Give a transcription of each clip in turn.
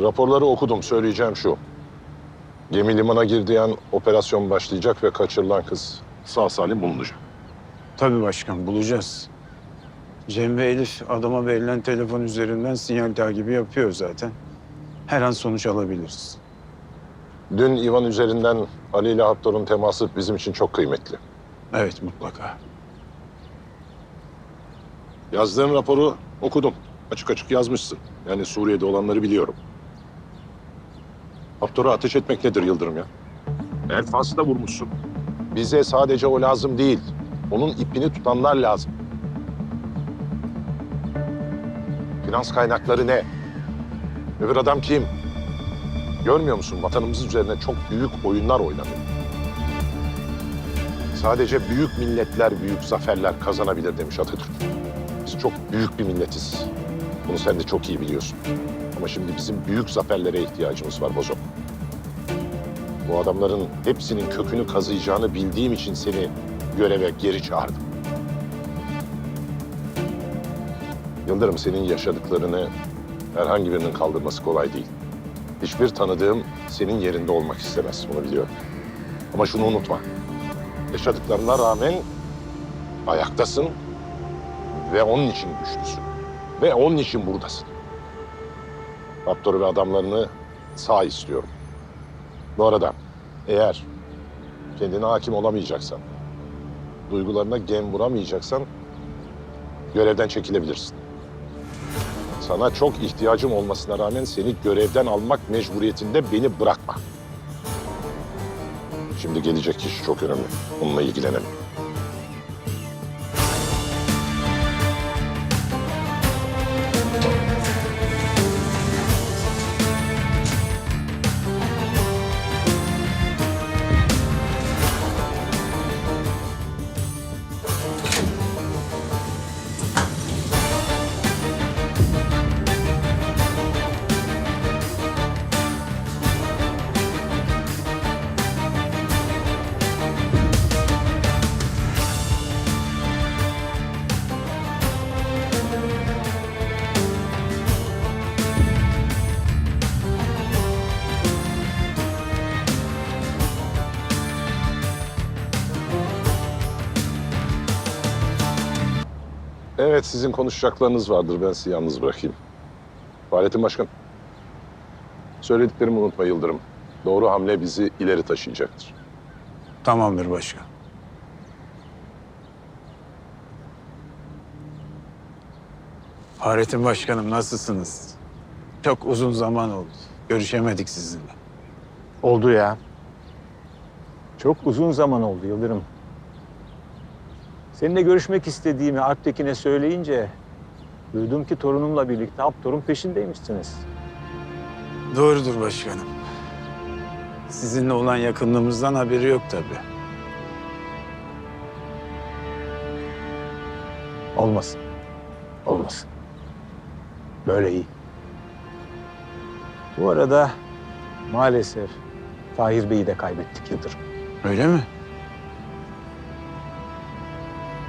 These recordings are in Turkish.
Raporları okudum. Söyleyeceğim şu. Gemi limana girdiği an operasyon başlayacak ve kaçırılan kız sağ salim bulunacak. Tabii başkan bulacağız. Cem ve Elif adama verilen telefon üzerinden sinyal takibi yapıyor zaten. Her an sonuç alabiliriz. Dün Ivan üzerinden Ali ile Haptor'un teması bizim için çok kıymetli. Evet mutlaka. Yazdığın raporu okudum. Açık açık yazmışsın. Yani Suriye'de olanları biliyorum. Haptor'a ateş etmek nedir Yıldırım ya? El faslı da vurmuşsun. Bize sadece o lazım değil. Onun ipini tutanlar lazım. Finans kaynakları ne? Öbür adam kim? Görmüyor musun? Vatanımız üzerine çok büyük oyunlar oynanıyor. Sadece büyük milletler büyük zaferler kazanabilir demiş Atatürk. Biz çok büyük bir milletiz. Bunu sen de çok iyi biliyorsun. Ama şimdi bizim büyük zaferlere ihtiyacımız var Bozo. Bu adamların hepsinin kökünü kazıyacağını bildiğim için seni göreve geri çağırdım. Yıldırım senin yaşadıklarını herhangi birinin kaldırması kolay değil. Hiçbir tanıdığım senin yerinde olmak istemez. Bunu biliyorum. Ama şunu unutma. Yaşadıklarına rağmen ayaktasın ve onun için güçlüsün. Ve onun için buradasın. Raptor ve adamlarını sağ istiyorum. Bu arada eğer kendine hakim olamayacaksan, duygularına gem vuramayacaksan görevden çekilebilirsin. Sana çok ihtiyacım olmasına rağmen seni görevden almak mecburiyetinde beni bırakma. Şimdi gelecek iş çok önemli. Onunla ilgilenelim. Evet, sizin konuşacaklarınız vardır. Ben sizi yalnız bırakayım. Fahrettin Başkan. Söylediklerimi unutma Yıldırım. Doğru hamle bizi ileri taşıyacaktır. Tamamdır başkan. Fahrettin Başkanım nasılsınız? Çok uzun zaman oldu. Görüşemedik sizinle. Oldu ya. Çok uzun zaman oldu Yıldırım. Seninle görüşmek istediğimi Alptekin'e söyleyince duydum ki torunumla birlikte Haptor'un peşindeymişsiniz. Doğrudur başkanım. Sizinle olan yakınlığımızdan haberi yok tabii. Olmasın. Olmasın. Böyle iyi. Bu arada maalesef Tahir Bey'i de kaybettik Yıldırım. Öyle mi?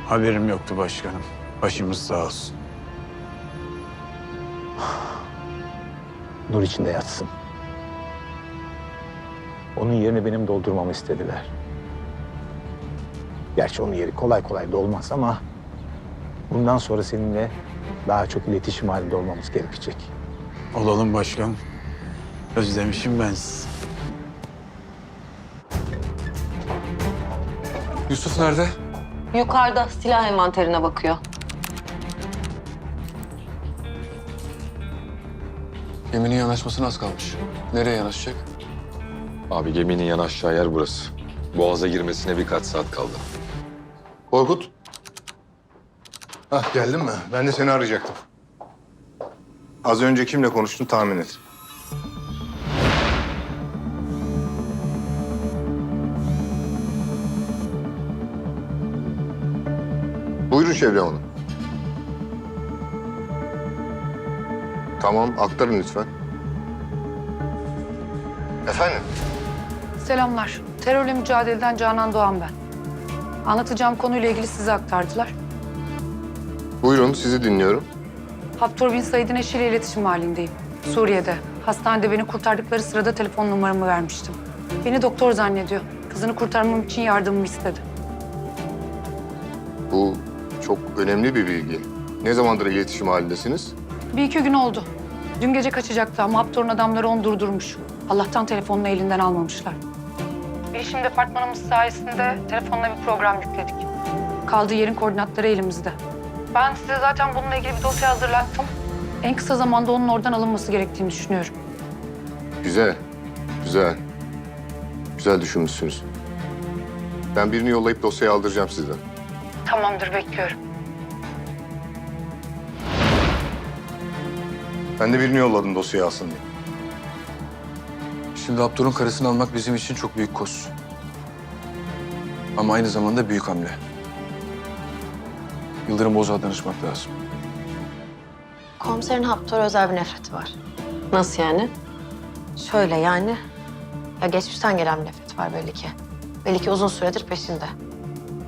Haberim yoktu başkanım. Başımız sağ olsun. Nur içinde yatsın. Onun yerini benim doldurmamı istediler. Gerçi onun yeri kolay kolay dolmaz ama bundan sonra seninle daha çok iletişim halinde olmamız gerekecek. Olalım başkanım. Özlemişim ben sizi. Yusuf nerede? Yukarıda silah envanterine bakıyor. Geminin yanaşmasına az kalmış. Nereye yanaşacak? Abi geminin yanaşacağı yer burası. Boğaza girmesine birkaç saat kaldı. Korkut. Hah geldin mi? Ben de seni arayacaktım. Az önce kimle konuştun tahmin et. Buyurun Şevlem Hanım. Tamam, aktarın lütfen. Efendim? Selamlar. Terörle mücadeleden Canan Doğan ben. Anlatacağım konuyla ilgili size aktardılar. Buyurun, sizi dinliyorum. Haptor Bin Said'in eşiyle iletişim halindeyim. Suriye'de. Hastanede beni kurtardıkları sırada telefon numaramı vermiştim. Beni doktor zannediyor. Kızını kurtarmam için yardımımı istedi. Bu çok önemli bir bilgi. Ne zamandır iletişim halindesiniz? Bir iki gün oldu. Dün gece kaçacaktı ama Haptor'un adamları onu durdurmuş. Allah'tan telefonunu elinden almamışlar. Bilişim departmanımız sayesinde telefonuna bir program yükledik. Kaldığı yerin koordinatları elimizde. Ben size zaten bununla ilgili bir dosya hazırlattım. En kısa zamanda onun oradan alınması gerektiğini düşünüyorum. Güzel, güzel. Güzel düşünmüşsünüz. Ben birini yollayıp dosyayı aldıracağım sizden. Tamamdır, bekliyorum. Ben de birini yolladım dosyayı alsın diye. Şimdi Abdur'un karısını almak bizim için çok büyük koz. Ama aynı zamanda büyük hamle. Yıldırım Boz'a danışmak lazım. Komiserin Haptor'a özel bir nefreti var. Nasıl yani? Şöyle yani. Ya geçmişten gelen bir nefret var belli ki. Belli ki uzun süredir peşinde.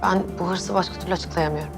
Ben bu hırsı başka türlü açıklayamıyorum.